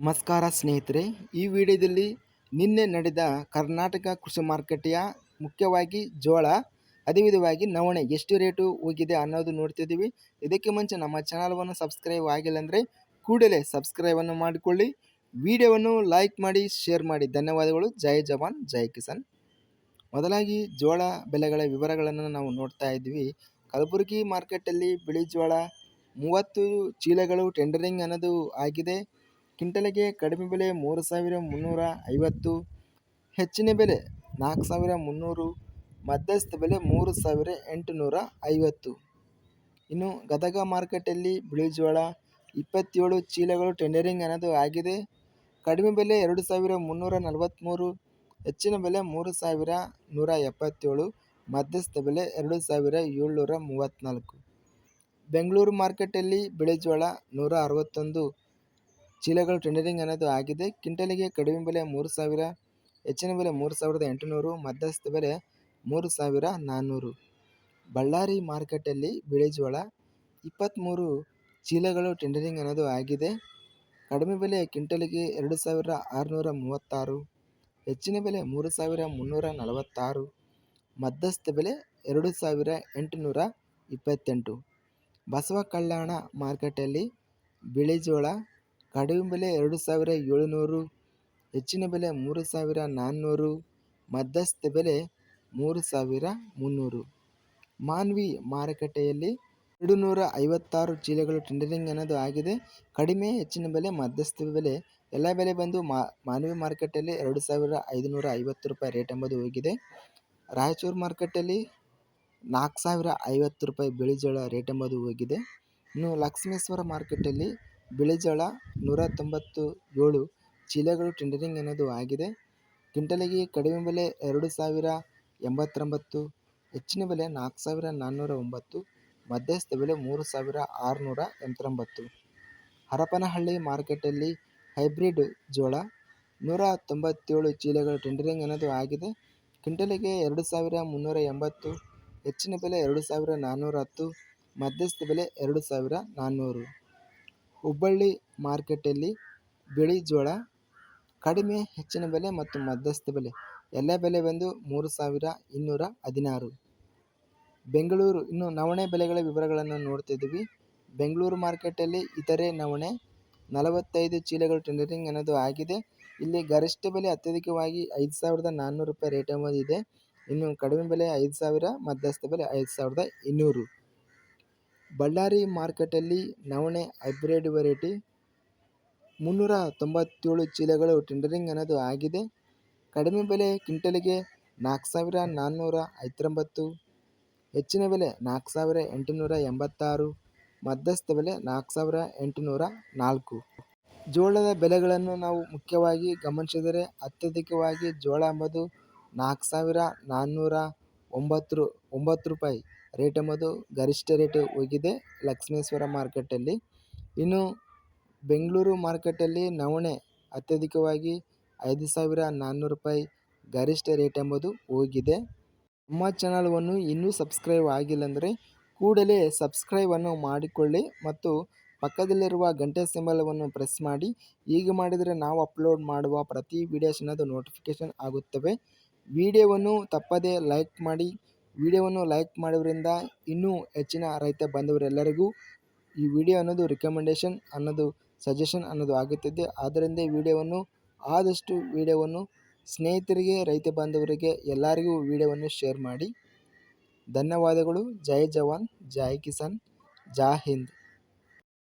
ನಮಸ್ಕಾರ ಸ್ನೇಹಿತರೆ, ಈ ವಿಡಿಯೋದಲ್ಲಿ ನಿನ್ನೆ ನಡೆದ ಕರ್ನಾಟಕ ಕೃಷಿ ಮಾರುಕಟ್ಟೆಯ ಮುಖ್ಯವಾಗಿ ಜೋಳ ಅದೇ ವಿಧವಾಗಿ ನವಣೆ ಎಷ್ಟು ರೇಟು ಹೋಗಿದೆ ಅನ್ನೋದು ನೋಡ್ತಿದ್ದೀವಿ. ಇದಕ್ಕೆ ಮುಂಚೆ ನಮ್ಮ ಚಾನಲ್ವನ್ನು ಸಬ್ಸ್ಕ್ರೈಬ್ ಆಗಿಲ್ಲ ಅಂದರೆ ಕೂಡಲೇ ಸಬ್ಸ್ಕ್ರೈಬನ್ನು ಮಾಡಿಕೊಳ್ಳಿ. ವಿಡಿಯೋವನ್ನು ಲೈಕ್ ಮಾಡಿ, ಶೇರ್ ಮಾಡಿ. ಧನ್ಯವಾದಗಳು. ಜೈ ಜವಾನ್, ಜೈ ಕಿಸಾನ್. ಮೊದಲಾಗಿ ಜೋಳ ಬೆಲೆಗಳ ವಿವರಗಳನ್ನು ನಾವು ನೋಡ್ತಾ ಇದ್ವಿ ಕಲಬುರಗಿ ಮಾರ್ಕೆಟಲ್ಲಿ ಬಿಳಿ ಜೋಳ, ಮೂವತ್ತು ಚೀಲಗಳು, ಟೆಂಡರಿಂಗ್ ಅನ್ನೋದು ಆಗಿದೆ. ಕ್ವಿಂಟಲಿಗೆ ಕಡಿಮೆ ಬೆಲೆ ಮೂರು ಸಾವಿರ ಮುನ್ನೂರ ಐವತ್ತು, ಹೆಚ್ಚಿನ ಬೆಲೆ ನಾಲ್ಕು ಸಾವಿರ ಮುನ್ನೂರು, ಮಧ್ಯಸ್ಥ ಬೆಲೆ ಮೂರು ಸಾವಿರ ಎಂಟುನೂರ ಐವತ್ತು. ಇನ್ನು ಗದಗ ಮಾರ್ಕೆಟಲ್ಲಿ ಬಿಳಿ ಜೋಳ ಇಪ್ಪತ್ತೇಳು ಚೀಲಗಳು ಟೆಂಡರಿಂಗ್ ಅನ್ನೋದು ಆಗಿದೆ. ಕಡಿಮೆ ಬೆಲೆ ಎರಡು ಸಾವಿರ ಮುನ್ನೂರ ನಲವತ್ತ್ಮೂರು ಹೆಚ್ಚಿನ ಬೆಲೆ ಮೂರು ಸಾವಿರ ನೂರ ಎಪ್ಪತ್ತೇಳು, ಮಧ್ಯಸ್ಥ ಬೆಲೆ ಎರಡು ಸಾವಿರ ಏಳ್ನೂರ ಮೂವತ್ತ್ನಾಲ್ಕು. ಬೆಂಗಳೂರು ಮಾರ್ಕೆಟಲ್ಲಿ ಬಿಳಿ ಜೋಳ ನೂರ ಅರವತ್ತೊಂದು ಚೀಲಗಳು ಟೆಂಡರಿಂಗ್ ಅನ್ನೋದು ಆಗಿದೆ. ಕ್ವಿಂಟಲಿಗೆ ಕಡಿಮೆ ಬೆಲೆ ಮೂರು ಸಾವಿರ, ಹೆಚ್ಚಿನ ಬೆಲೆ ಮೂರು ಸಾವಿರದ ಎಂಟುನೂರು ಮಧ್ಯಸ್ಥ ಬೆಲೆ ಮೂರು ಸಾವಿರ ನಾನ್ನೂರು ಬಳ್ಳಾರಿ ಮಾರ್ಕೆಟಲ್ಲಿ ಬಿಳಿ ಜೋಳ ಇಪ್ಪತ್ತ್ಮೂರು ಚೀಲಗಳು ಟೆಂಡರಿಂಗ್ ಅನ್ನೋದು ಆಗಿದೆ. ಕಡಿಮೆ ಬೆಲೆ ಕ್ವಿಂಟಲಿಗೆ ಎರಡು ಸಾವಿರ ಆರುನೂರ ಮೂವತ್ತಾರು, ಹೆಚ್ಚಿನ ಬೆಲೆ ಮೂರು ಸಾವಿರ ಮುನ್ನೂರ ನಲವತ್ತಾರು ಮಧ್ಯಸ್ಥ ಬೆಲೆ ಎರಡು ಸಾವಿರ ಎಂಟುನೂರ ಇಪ್ಪತ್ತೆಂಟು. ಬಸವ ಕಲ್ಯಾಣ ಮಾರ್ಕೆಟಲ್ಲಿ ಬಿಳಿ ಜೋಳ ಕಡಿಮೆ ಬೆಲೆ ಎರಡು ಸಾವಿರ ಏಳುನೂರು, ಹೆಚ್ಚಿನ ಬೆಲೆ ಮೂರು ಸಾವಿರ ನಾನ್ನೂರು, ಮಧ್ಯಸ್ಥ ಬೆಲೆ ಮೂರು ಸಾವಿರ ಮುನ್ನೂರು. ಮಾನ್ವಿ ಮಾರುಕಟ್ಟೆಯಲ್ಲಿ ಎರಡು ನೂರ ಐವತ್ತಾರು ಚೀಲಗಳು ಟೆಂಡರಿಂಗ್ ಅನ್ನೋದು ಆಗಿದೆ. ಕಡಿಮೆ, ಹೆಚ್ಚಿನ ಬೆಲೆ, ಮಧ್ಯಸ್ಥ ಬೆಲೆ. ಎಲ್ಲ ಬೆಲೆ ಬಂದು ಮಾನವಿ ಮಾರುಕಟ್ಟೆಯಲ್ಲಿ ಎರಡು ಸಾವಿರ ಐದುನೂರ ಐವತ್ತು ರೂಪಾಯಿ ರೇಟ್ ಎಂಬುದು ಹೋಗಿದೆ. ರಾಯಚೂರು ಮಾರುಕಟ್ಟೆಯಲ್ಲಿ ನಾಲ್ಕು ಸಾವಿರ ಐವತ್ತು ರೂಪಾಯಿ ಬಿಳಿ ಜೋಳ ರೇಟ್ ಎಂಬುದು ಹೋಗಿದೆ. ಇನ್ನು ಲಕ್ಷ್ಮೇಶ್ವರ ಮಾರ್ಕೆಟಲ್ಲಿ ಬಿಳಿ ಜೋಳ ನೂರ ತೊಂಬತ್ತು ಏಳು ಚೀಲಗಳು ಟೆಂಡರಿಂಗ್ ಅನ್ನೋದು ಆಗಿದೆ. ಕ್ವಿಂಟಲಿಗೆ ಕಡಿಮೆ ಬೆಲೆ ಎರಡು ಸಾವಿರ ಎಂಬತ್ತೊಂಬತ್ತು, ಹೆಚ್ಚಿನ ಬೆಲೆ ನಾಲ್ಕು ಸಾವಿರ ನಾನ್ನೂರ ಒಂಬತ್ತು ಮಧ್ಯಸ್ಥ ಬೆಲೆ ಮೂರು ಸಾವಿರ ಆರುನೂರ ಎಂಬತ್ತೊಂಬತ್ತು. ಹರಪನಹಳ್ಳಿ ಮಾರ್ಕೆಟಲ್ಲಿ ಹೈಬ್ರಿಡ್ ಜೋಳ ನೂರ ತೊಂಬತ್ತೇಳು ಚೀಲಗಳು ಟೆಂಡರಿಂಗ್ ಅನ್ನೋದು ಆಗಿದೆ. ಕ್ವಿಂಟಲಿಗೆ ಎರಡು ಸಾವಿರ ಮುನ್ನೂರ ಎಂಬತ್ತು, ಹೆಚ್ಚಿನ ಬೆಲೆ ಎರಡು ಸಾವಿರ ನಾನ್ನೂರ ಹತ್ತು ಮಧ್ಯಸ್ಥ ಬೆಲೆ ಎರಡು ಸಾವಿರ ನಾನ್ನೂರು. ಹುಬ್ಬಳ್ಳಿ ಮಾರ್ಕೆಟಲ್ಲಿ ಬಿಳಿ ಜೋಳ, ಕಡಿಮೆ ಹೆಚ್ಚಿನ ಬೆಲೆ ಮತ್ತು ಮಧ್ಯಸ್ಥ ಬೆಲೆ. ಎಲ್ಲ ಬೆಲೆ ಬಂದು ಮೂರು ಸಾವಿರ ಇನ್ನೂರ ಹದಿನಾರು. ಬೆಂಗಳೂರು, ಇನ್ನು ನವಣೆ ಬೆಲೆಗಳ ವಿವರಗಳನ್ನು ನೋಡ್ತಿದ್ದೀವಿ. ಬೆಂಗಳೂರು ಮಾರ್ಕೆಟಲ್ಲಿ ಇತರೆ ನವಣೆ ನಲವತ್ತೈದು ಚೀಲಗಳು ಟೆಂಡರಿಂಗ್ ಅನ್ನೋದು ಆಗಿದೆ. ಇಲ್ಲಿ ಗರಿಷ್ಠ ಬೆಲೆ ಅತ್ಯಧಿಕವಾಗಿ ಐದು ಸಾವಿರದ ನಾನ್ನೂರು ರೂಪಾಯಿ ರೇಟ್ ಎಂಬುದು ಇದೆ ಇನ್ನು ಕಡಿಮೆ ಬೆಲೆ ಐದು ಸಾವಿರ, ಮಧ್ಯಸ್ಥ ಬೆಲೆ ಐದು ಸಾವಿರದ ಇನ್ನೂರು. ಬಳ್ಳಾರಿ ಮಾರ್ಕೆಟಲ್ಲಿ ನವಣೆ ಹೈಬ್ರಿಡ್ ವೆರೈಟಿ. ಮುನ್ನೂರ ತೊಂಬತ್ತೇಳು ಚೀಲಗಳು ಟೆಂಡರಿಂಗ್ ಅನ್ನೋದು ಆಗಿದೆ. ಕಡಿಮೆ ಬೆಲೆ ಕ್ವಿಂಟಲಿಗೆ ನಾಲ್ಕು ಸಾವಿರ ನಾನ್ನೂರ ಐವತ್ತೊಂಬತ್ತು, ಹೆಚ್ಚಿನ ಬೆಲೆ ನಾಲ್ಕು ಸಾವಿರ ಎಂಟುನೂರ ಎಂಬತ್ತಾರು, ಮಧ್ಯಸ್ಥ ಬೆಲೆ ನಾಲ್ಕು ಸಾವಿರ ಎಂಟುನೂರ ನಾಲ್ಕು. ಜೋಳದ ಬೆಲೆಗಳನ್ನು ನಾವು ಮುಖ್ಯವಾಗಿ ಗಮನಿಸಿದರೆ ಅತ್ಯಧಿಕವಾಗಿ ಜೋಳ ಎಂಬುದು ನಾಲ್ಕು ಸಾವಿರ ನಾನ್ನೂರ ಒಂಬತ್ತು ಒಂಬತ್ತು ರೂಪಾಯಿ. ರೇಟ್ ಎಂಬುದು ಗರಿಷ್ಠ ರೇಟ್ ಹೋಗಿದೆ ಲಕ್ಷ್ಮೇಶ್ವರ ಮಾರ್ಕೆಟಲ್ಲಿ ಇನ್ನು ಬೆಂಗಳೂರು ಮಾರ್ಕೆಟಲ್ಲಿ ನವಣೆ ಅತ್ಯಧಿಕವಾಗಿ ಐದು ಸಾವಿರ ನಾನ್ನೂರು ರೂಪಾಯಿ ಗರಿಷ್ಠ ರೇಟ್ ಎಂಬುದು ಹೋಗಿದೆ. ನಮ್ಮ ಚಾನಲ್ವನ್ನು ಇನ್ನೂ ಸಬ್ಸ್ಕ್ರೈಬ್ ಆಗಿಲ್ಲ ಅಂದರೆ ಕೂಡಲೇ ಸಬ್ಸ್ಕ್ರೈಬನ್ನು ಮಾಡಿಕೊಳ್ಳಿ ಮತ್ತು ಪಕ್ಕದಲ್ಲಿರುವ ಗಂಟೆ ಸಿಂಬಲವನ್ನು ಪ್ರೆಸ್ ಮಾಡಿ. ಹೀಗೆ ಮಾಡಿದರೆ ನಾವು ಅಪ್ಲೋಡ್ ಮಾಡುವ ಪ್ರತಿ ವೀಡಿಯೋಸ್ ಅನ್ನೋದು ನೋಟಿಫಿಕೇಷನ್ ಆಗುತ್ತವೆ. ವಿಡಿಯೋವನ್ನು ತಪ್ಪದೇ ಲೈಕ್ ಮಾಡಿ. ವಿಡಿಯೋವನ್ನು ಲೈಕ್ ಮಾಡೋದ್ರಿಂದ ಇನ್ನೂ ಹೆಚ್ಚಿನ ರೈತ ಬಾಂಧವರೆಲ್ಲರಿಗೂ ಈ ವಿಡಿಯೋ ಅನ್ನೋದು ರಿಕಮೆಂಡೇಷನ್ ಅನ್ನೋದು ಸಜೆಷನ್ ಅನ್ನೋದು ಆಗುತ್ತಿದೆ. ಆದ್ದರಿಂದ ಈ ವಿಡಿಯೋವನ್ನು, ಆದಷ್ಟು ವಿಡಿಯೋವನ್ನು ಸ್ನೇಹಿತರಿಗೆ, ರೈತ ಬಾಂಧವರಿಗೆ ಎಲ್ಲರಿಗೂ ವಿಡಿಯೋವನ್ನು ಶೇರ್ ಮಾಡಿ. ಧನ್ಯವಾದಗಳು. ಜೈ ಜವಾನ್, ಜೈ ಕಿಸಾನ್, ಜಾ ಹಿಂದ್.